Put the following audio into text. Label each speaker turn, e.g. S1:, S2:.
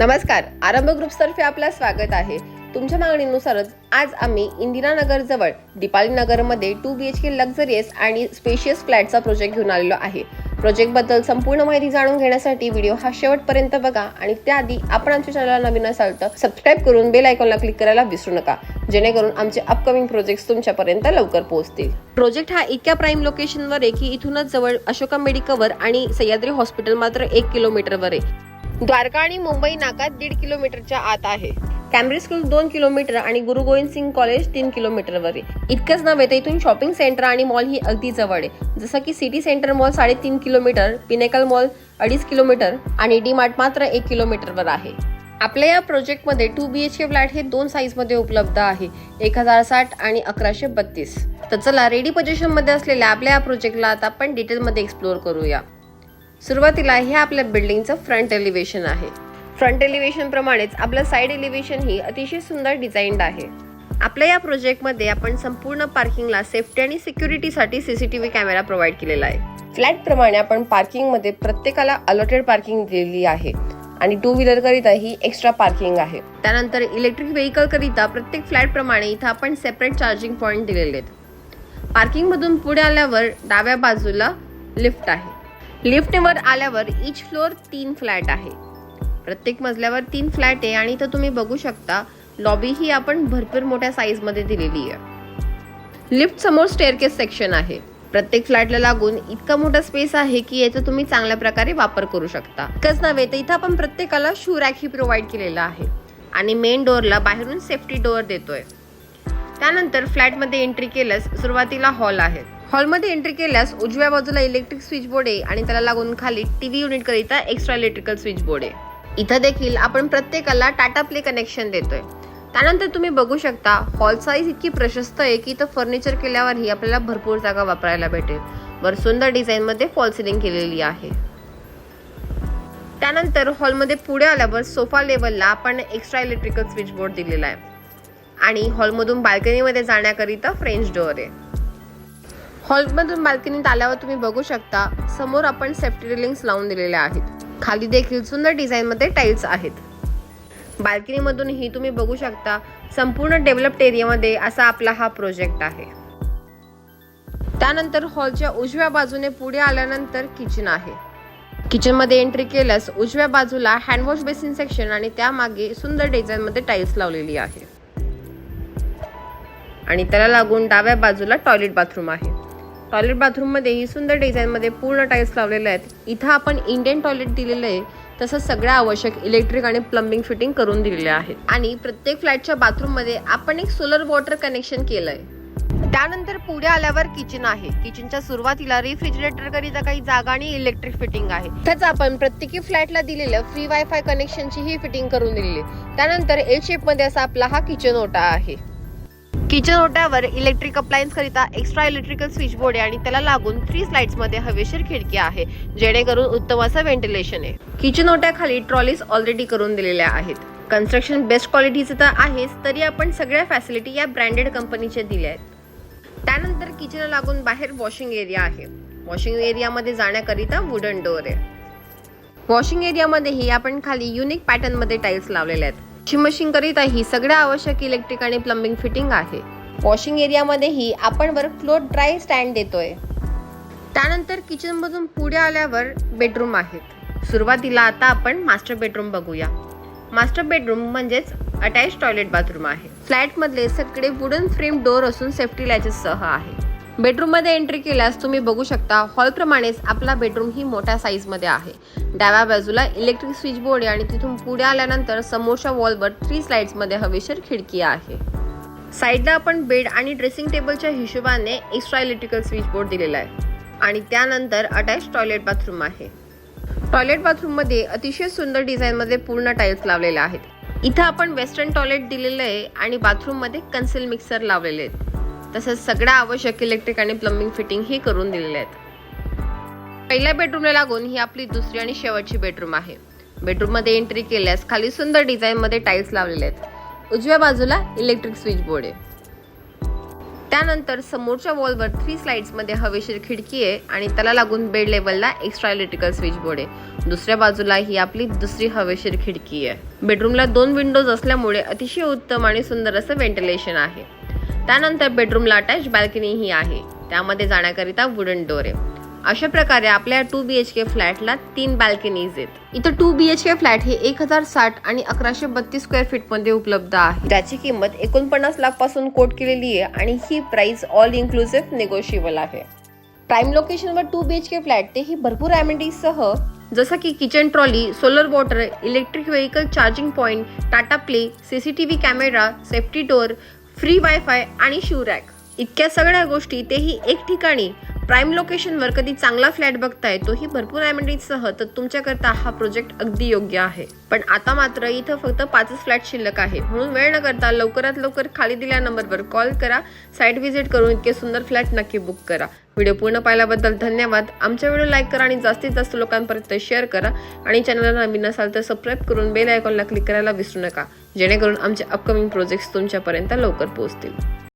S1: नमस्कार आरंभ ग्रुप्सतर्फे आपलं स्वागत आहे. तुमच्या मागणीनुसारच आज आम्ही इंदिरानगर जवळ दीपाली नगरमध्ये two B H K luxurious आणि स्पेशियस फ्लॅटचा प्रोजेक्ट घेऊन आलेलो आहे. प्रोजेक्टबद्दल संपूर्ण माहिती जाणून घेण्यासाठी व्हिडिओ हा शेवटपर्यंत बघा आणि त्याआधी आपण आमच्या चॅनलला नवीन असाल तर सबस्क्राईब करून बेल आयकॉनला क्लिक करायला विसरू नका जेणेकरून आमचे अपकमिंग प्रोजेक्ट्स तुमच्यापर्यंत लवकर पोहोचतील. प्रोजेक्ट हा इतक्या प्राईम लोकेशनवर आहे की इथूनच जवळ अशोका मेडिकवर आणि सह्याद्री हॉस्पिटल मात्र एक किलोमीटरवर आहे. द्वारका आणि मुंबई नाका दीड किलोमीटरच्या आत आहे. कॅम्ब्रिज स्कूल दोन किलोमीटर आणि गुरु गोविंद सिंग कॉलेज तीन किलोमीटरवर आहे इतकंच नव्हे तर इथून शॉपिंग सेंटर आणि मॉल ही अगदी जवळ आहे. जसं की सिटी सेंटर मॉल साडेतीन किलोमीटर पिनेकल मॉल अडीच किलोमीटर आणि डी मार्ट मात्र एक किलोमीटरवर आहे. आपल्या या प्रोजेक्टमध्ये two B H K flat हे दोन साईजमध्ये उपलब्ध आहे. एक हजार साठ आणि अकराशे बत्तीस. तर चला रेडी पोझिशनमध्ये असलेल्या आपल्या या प्रोजेक्टला आता आपण डिटेलमध्ये एक्सप्लोअर करूया. सुरुवातीला हे आपल्या बिल्डिंगचं फ्रंट एलिव्हेशन आहे. फ्रंट एलिव्हेशन प्रमाणेच आपलं साईड एलिव्हेशन ही अतिशय सुंदर डिझाईन्ड आहे. आपल्या या प्रोजेक्टमध्ये आपण संपूर्ण पार्किंगला सेफ्टी आणि सिक्युरिटीसाठी सीसीटीव्ही कॅमेरा प्रोव्हाइड केलेला आहे. फ्लॅट प्रमाणे आपण पार्किंगमध्ये प्रत्येकाला अलॉटेड पार्किंग दिलेली आहे. आणि टू व्हीलर करिता ही एक्स्ट्रा पार्किंग आहे. त्यानंतर इलेक्ट्रिक व्हेकल करिता प्रत्येक फ्लॅट प्रमाणे इथं आपण सेपरेट चार्जिंग पॉईंट दिलेले आहेत. पार्किंग मधून पुढे आल्यावर डाव्या बाजूला लिफ्ट आहे. लिफ्टवर आल्यावर इच फ्लोअर तीन फ्लॅट आहे. प्रत्येक मजल्यावर तीन फ्लॅट आहे आणि इथं तुम्ही बघू शकता लॉबी ही आपण भरपूर मोठ्या साईजमध्ये दिलेली आहे. लिफ्ट समोर स्टेअरकेस सेक्शन आहे. प्रत्येक फ्लॅटला लागून इतका मोठा स्पेस आहे की याचा तुम्ही चांगल्या प्रकारे वापर करू शकता. इतकंच नव्हे तर इथं आपण प्रत्येकाला शू रॅक ही प्रोव्हाइड केलेला आहे. आणि मेन डोअरला बाहेरून सेफ्टी डोअर देतोय. त्यानंतर फ्लॅटमध्ये एंट्री केल्यास सुरुवातीला हॉल आहे. हॉलमध्ये एंट्री केल्यास उजव्या बाजूला इलेक्ट्रिक स्विच बोर्ड आहे आणि त्याला लागून खाली टी व्ही युनिटकरिता एक्स्ट्रा इलेक्ट्रिकल स्विच बोर्ड आहे. इथं देखील आपण प्रत्येकाला टाटा प्ले कनेक्शन देतोय. त्यानंतर तुम्ही बघू शकता हॉल साईज इतकी प्रशस्त आहे की इथं फर्निचर केल्यावरही आपल्याला भरपूर जागा वापरायला भेटेल. वर सुंदर डिझाईनमध्ये फॉल सिलिंग केलेली आहे. त्यानंतर हॉलमध्ये पुढे आल्यावर सोफा लेवलला आपण एक्स्ट्रा इलेक्ट्रिकल स्विच बोर्ड दिलेला आहे. आणि हॉलमधून बाल्कनीमध्ये जाण्याकरिता फ्रेंच डोअर आहे. हॉलमधून बाल्कनीत आल्यावर तुम्ही बघू शकता समोर आपण सेफ्टी रेलिंग्स लावून दिलेल्या आहेत. खाली देखील सुंदर डिझाईनमध्ये टाईल्स आहेत. बाल्कनीमधूनही तुम्ही बघू शकता संपूर्ण डेव्हलप्ड एरियामध्ये असा आपला हा प्रोजेक्ट आहे. त्यानंतर हॉलच्या उजव्या बाजूने पुढे आल्यानंतर किचन आहे. किचनमध्ये एंट्री केल्यास उजव्या बाजूला हँडवॉश बेसिन सेक्शन आणि त्यामागे सुंदर डिझाईनमध्ये टाईल्स लावलेली आहे. आणि त्याला लागून डाव्या बाजूला टॉयलेट बाथरूम आहे. टॉयलेट बाथरूममध्ये ही सुंदर डिझाईनमध्ये पूर्ण टाईल्स लावलेले आहेत. इथं आपण इंडियन टॉयलेट दिलेलं आहे. तसंच सगळ्या आवश्यक इलेक्ट्रिक आणि प्लंबिंग फिटिंग करून दिलेल्या आहेत आणि प्रत्येक फ्लॅटच्या बाथरूममध्ये आपण एक सोलर वॉटर कनेक्शन केलं आहे त्यानंतर पुढे आल्यावर किचन आहे. किचनच्या सुरुवातीला रिफ्रिजरेटर करिता काही जागा आणि इलेक्ट्रिक फिटिंग आहे. त्याच आपण प्रत्येकी फ्लॅटला दिलेलं फ्री वायफाय कनेक्शनची ही फिटिंग करून दिलेली त्यानंतर एल शेपमध्ये असा आपला हा किचन ओटा आहे. किचन ओट्यावर इलेक्ट्रिक अप्लायन्स करिता एक्स्ट्रा इलेक्ट्रिकल स्विच बोर्ड आहे आणि त्याला लागून थ्री स्लाइड्समध्ये हवेशीर खिडकी आहे जेणेकरून उत्तम असं व्हेंटिलेशन आहे. किचन ओट्याखाली ट्रॉलीज ऑलरेडी करून दिलेल्या आहेत. कन्स्ट्रक्शन बेस्ट क्वालिटीचे तर आहेच तरी आपण सगळ्या फॅसिलिटी या ब्रँडेड कंपनीच्या दिल्या आहेत. त्यानंतर किचनला लागून बाहेर वॉशिंग एरिया आहे. वॉशिंग एरियामध्ये जाण्याकरिता वुडन डोअर आहे. वॉशिंग एरियामध्येही आपण खाली युनिक पॅटर्नमध्ये टाईल्स लावलेल्या आहेत. वॉशिंग मशीन सगळ्या आवश्यक इलेक्ट्रिक आणि प्लंबिंग फिटिंग आहे. वॉशिंग एरियामध्येही आपण वर फ्लोर ड्राय स्टँड देतोय. त्यानंतर किचन मधून पुढे आल्यावर बेडरूम आहेत. सुरुवातीला आता आपण मास्टर बेडरूम बघूया. मास्टर बेडरूम म्हणजेच अटॅच टॉयलेट बाथरूम आहे. फ्लॅट मधले सगळे वुडन फ्रेम डोअर असून सेफ्टी लॅचेस सह आहे. बेडरूममध्ये एंट्री केल्यास तुम्ही बघू शकता हॉलप्रमाणेच आपला बेडरूम ही मोठ्या साईजमध्ये आहे. डाव्या बाजूला इलेक्ट्रिक स्विच बोर्ड आहे आणि तिथून पुढे आल्यानंतर समोरच्या वॉलवर थ्री स्लाइड्समध्ये हवेशीर खिडकी आहे. साईडला आपण बेड आणि ड्रेसिंग टेबलच्या हिशोबाने एक्स्ट्रा इलेक्ट्रिकल स्विच बोर्ड दिलेला आहे. आणि त्यानंतर अटॅच टॉयलेट बाथरूम आहे. टॉयलेट बाथरूममध्ये अतिशय सुंदर डिझाईनमध्ये पूर्ण टाईल्स लावलेल्या आहेत. इथं आपण वेस्टर्न टॉयलेट दिलेलं आहे आणि बाथरूममध्ये कन्सिल मिक्सर लावलेले आहेत. तसंच सगळ्या आवश्यक इलेक्ट्रिक आणि प्लंबिंग फिटिंग ही करून दिलेले आहेत. पहिल्या बेडरूमला लागून ही आपली दुसरी आणि शेवटची बेडरूम आहे. बेडरूममध्ये एंट्री केल्यास खाली सुंदर डिझाईन मध्ये टाईल्स लावलेले आहेत. उजव्या बाजूला इलेक्ट्रिक स्विच बोर्ड आहे. त्यानंतर समोरच्या वॉलवर थ्री मध्ये हवेशीर खिडकी आहे आणि त्याला लागून बेड लेवलला एक्स्ट्रा इलेक्ट्रिकल स्विच बोर्ड आहे. दुसऱ्या बाजूला ही आपली दुसरी हवेशीर खिडकी आहे. बेडरूमला दोन विंडोज असल्यामुळे अतिशय उत्तम आणि सुंदर असं व्हेंटिलेशन आहे. त्यानंतर बेडरूमला अटॅच बॅल्कनी ही आहे. त्यामध्ये जाण्याकरिता वुडन डोर आहे. अशा प्रकारे आपल्या टू बी एच के फ्लॅटला तीन बॅल्कनीज आहेत. इथं two B H K flat हे एक हजार साठ आणि अकराशे बत्तीस स्क्वेअर फीटमध्ये उपलब्ध आहे. त्याची किंमत एकोणपन्नास लाखपासून कोट केलेली आहे आणि ही प्राइस ऑल इन्क्लुसिव्ह निगोशिएबल आहे. प्राईम लोकेशनवर two B H K flat ते ही भरपूर amenities सह जसं की kitchen trolley solar water electric vehicle charging point Tata play CCTV camera safety door free WiFi आणि शिवरॅक रॅक. इतक्या सगळ्या गोष्टी तेही एक ठिकाणी. प्राईम लोकेशनवर कधी चांगला फ्लॅट बघताय तोही भरपूर amenities तर तुमच्याकरता हा प्रोजेक्ट अगदी योग्य आहे. पण आता मात्र इथं फक्त पाचच फ्लॅट शिल्लक आहे. म्हणून वेळ न करता लवकरात लवकर खाली दिल्या नंबरवर कॉल करा साईट व्हिजिट करून इतके सुंदर फ्लॅट नक्की बुक करा. व्हिडिओ पूर्ण पाहिल्याबद्दल धन्यवाद. आमच्या व्हिडिओ लाईक करा आणि जास्तीत जास्त लोकांपर्यंत शेअर करा. आणि चॅनलला नवीन असाल तर सबस्क्राईब करून बेल आयकॉनला क्लिक करायला विसरू नका. जेणेकरून आमचे अपकमिंग प्रोजेक्ट्स तुमच्यापर्यंत लवकर पोहोचतील.